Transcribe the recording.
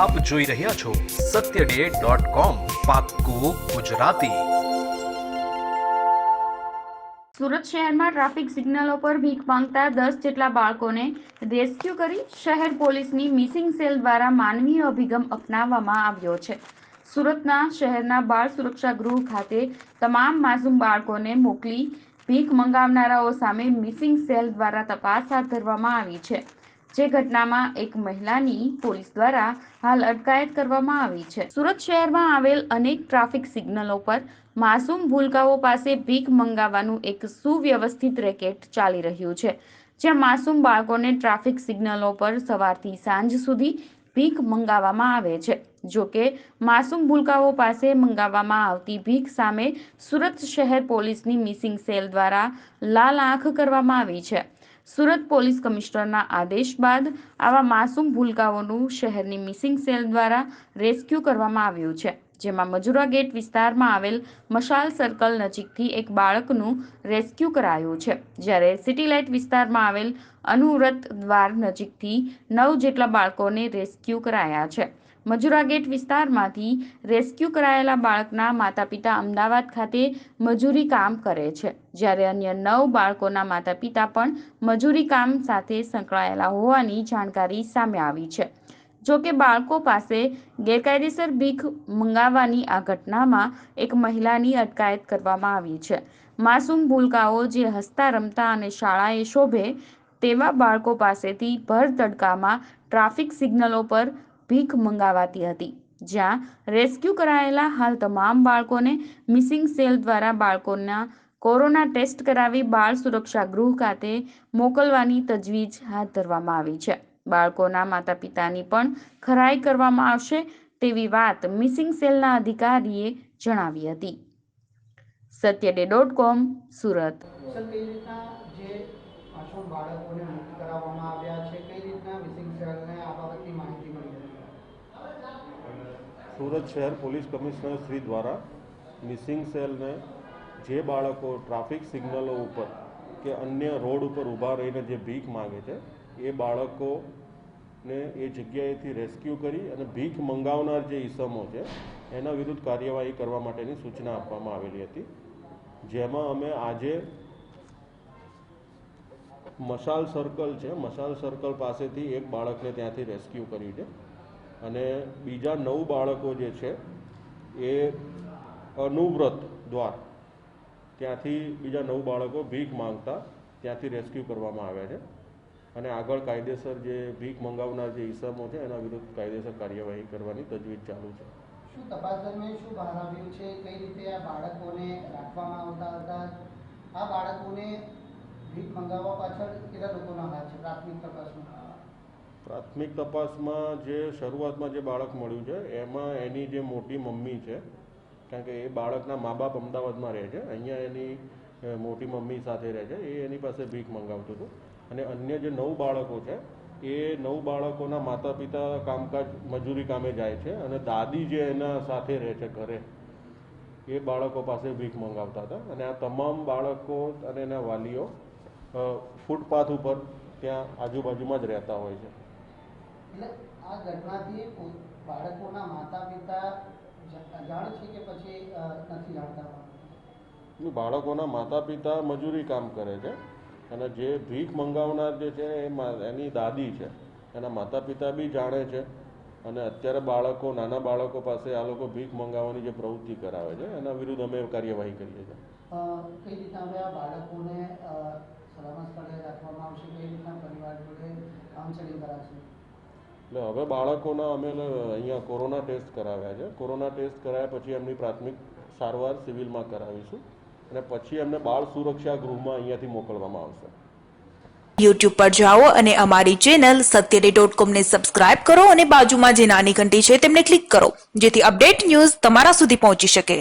આપ જોઈ રહ્યા છો સત્ય ડે ગુજરાતી. સુરત શહેરમાં ટ્રાફિક સિગ્નલો પર ભીખ માંગતા દસ જેટલા બાળકોને રેસ્ક્યુ કરી શહેર પોલીસની મિસિંગ સેલ દ્વારા માનવીય અભિગમ અપનાવવામાં આવ્યો છે. સુરતના શહેરના બાળ સુરક્ષા ગૃહ ખાતે તમામ માસૂમ બાળકોને મોકલી ભીખ મંગાવનારાઓ સામે મિસિંગ સેલ દ્વારા તપાસ હાથ ધરવામાં આવી છે. જે ઘટનામાં એક મહિલાની પોલીસ દ્વારા હાલ અટકાયત કરવામાં આવી છે. સુરત શહેરમાં આવેલ અનેક ટ્રાફિક સિગ્નલો પર માસૂમ ભૂલકાઓ પાસે ભીખ મંગાવવાનું એક સુવ્યવસ્થિત રેકેટ ચાલી રહ્યું છે, જ્યાં માસૂમ બાળકોને ટ્રાફિક સિગ્નલો પર સવારથી સાંજ સુધી ભીખ મંગાવવામાં આવે છે. જોકે માસૂમ ભૂલકાઓ પાસે મંગાવવામાં આવતી ભીખ સામે સુરત શહેર પોલીસની મિસિંગ સેલ દ્વારા લાલ આંખ કરવામાં આવી છે. સુરત પોલીસ કમિશનરના આદેશ બાદ આવા માસૂમ ભૂલકાઓનું શહેરની મિસિંગ સેલ દ્વારા રેસ્ક્યુ કરવામાં આવ્યું છે, જેમાં મજુરા ગેટ વિસ્તારમાં આવેલ મશાલ સર્કલ નજીકથી એક બાળકનું રેસ્ક્યુ કરાયું છે, જ્યારે સિટી લાઇટ વિસ્તારમાં આવેલ અનુવ્રત દ્વાર નજીકથી નવ જેટલા બાળકોને રેસ્ક્યુ કરાયા છે. મજુરા ગેટ વિસ્તારમાંથી રેસ્ક્યુ કરાયેલા બાળકના માતા પિતા અમદાવાદ ખાતે મજૂરી કામ કરે છે. જ્યારે અન્ય નવ બાળકોના માતા પિતા પણ મજૂરી કામ સાથે સંકળાયેલા હોવાની જાણકારી સામે આવી છે. જો કે બાળકો પાસે ગેરકાયદેસર ભીખ મંગાવવાની આ ઘટનામાં એક મહિલાની અટકાયત કરવામાં આવી છે. માસૂમ ભૂલકાઓ જે હસતા રમતા અને શાળાએ શોભે તેવા બાળકો પાસેથી ભર તડકામાં ટ્રાફિક સિગ્નલો પર ભીખ મંગાવાતી હતી, જ્યાં રેસ્ક્યુ કરાયેલા હાલ તમામ બાળકોને મિસિંગ સેલ દ્વારા બાળકોના કોરોના ટેસ્ટ કરાવી બાળ સુરક્ષા ગૃહ ખાતે મોકલવાની તજવીજ હાથ ધરવામાં આવી છે. બાળકોના માતા પિતાની પણ ખરાઈ કરવામાં આવશે તેવી વાત મિસિંગ સેલના અધિકારીએ જણાવી હતી. સત્ય ડે ડોટ કોમ, સુરત. બાળકોને મુક્ત કરાવવામાં આવ્યા છે કઈ રીતના મિસિંગ સેલને આ બાબતની માહિતી મળી હતી સુરત શહેર પોલીસ કમિશનર શ્રી દ્વારા મિસિંગ સેલને જે બાળકો ટ્રાફિક સિગ્નલો ઉપર કે અન્ય રોડ ઉપર ઊભા રહીને જે ભીખ માંગે છે, એ બાળકોને એ જગ્યાએથી રેસ્ક્યુ કરી અને ભીખ મંગાવનાર જે ઈસમો છે, એના વિરુદ્ધ કાર્યવાહી કરવા માટેની સૂચના આપવામાં આવેલી હતી. જેમાં અમે આજે મશાલ સર્કલ છે, મશાલ સર્કલ પાસેથી એક બાળકને ત્યાંથી રેસ્ક્યુ કર્યું છે. અને બીજા નવ બાળકો જે છે, એ અનુવ્રત દ્વાર, ત્યાંથી બીજા નવ બાળકો ભીખ માંગતા ત્યાંથી રેસ્ક્યુ કરવામાં આવ્યા છે. અને આગળ કાયદેસર જે ભીખ મંગાવનાર જે ઈસમો છે, એના વિરુદ્ધ કાયદેસર કાર્યવાહી કરવાની તજવીજ ચાલુ છે. શું તપાસ દરમિયાન શું બહાર આવ્યું છે? કઈ રીતે આ બાળકોને રાખવામાં આવતા હતા? આ બાળકોને ભીખ મંગાવવા પાછળ કેટલા લોકોના હાથ છે? પ્રાથમિક તપાસમાં. પ્રાથમિક તપાસમાં જે શરૂઆતમાં જે બાળક મળ્યું છે, એમાં એની જે મોટી મમ્મી છે, કારણ કે એ બાળકના મા બાપ અમદાવાદમાં રહે છે, અહીંયા એની મોટી મમ્મી સાથે રહે છે, એ એની પાસે ભીખ મંગાવતું હતું. અને અન્ય જે નવ બાળકો છે, એ નવ બાળકોના માતા પિતા કામકાજ મજૂરી કામે જાય છે અને દાદી જે એના સાથે રહે છે ઘરે, એ બાળકો પાસે ભીખ મંગાવતા હતા. અને આ તમામ બાળકો અને એના વાલીઓ ફૂટપાથ ઉપર ત્યાં આજુબાજુમાં જ રહેતા હોય છે. એટલે આ ઘટનાથી બાળકોના માતા પિતા જાણ છે કે પછી નથી જાણતા બાળકોના માતા પિતા મજૂરી કામ કરે છે અને જે ભીખ મંગાવનાર જે છે એ એની દાદી છે. એના માતા પિતા બી જાણે છે અને અત્યારે બાળકો નાના બાળકો પાસે આ લોકો ભીખ મંગાવવાની જે પ્રવૃત્તિ કરાવે છે એના વિરુદ્ધ અમે કાર્યવાહી કરીએ છીએ. કઈ રીતે અમે આ બાળકોને એટલે હવે બાળકોના અમે અહીંયા કોરોના ટેસ્ટ કરાવ્યા છે. કોરોના ટેસ્ટ કરાયા પછી એમની પ્રાથમિક સારવાર સિવિલમાં કરાવીશું અને પછી એમને બાળ સુરક્ષા ગૃહમાં અહીંયાથી મોકલવામાં આવશે. યુટ્યુબ પર જાઓ અને અમારી ચેનલ સત્યડે ડોટ કોમને સબસ્ક્રાઇબ કરો અને બાજુમાં જે નાની ઘંટી છે તેમને ક્લિક કરો, જેથી અપડેટ ન્યૂઝ તમારા સુધી પહોંચી શકે.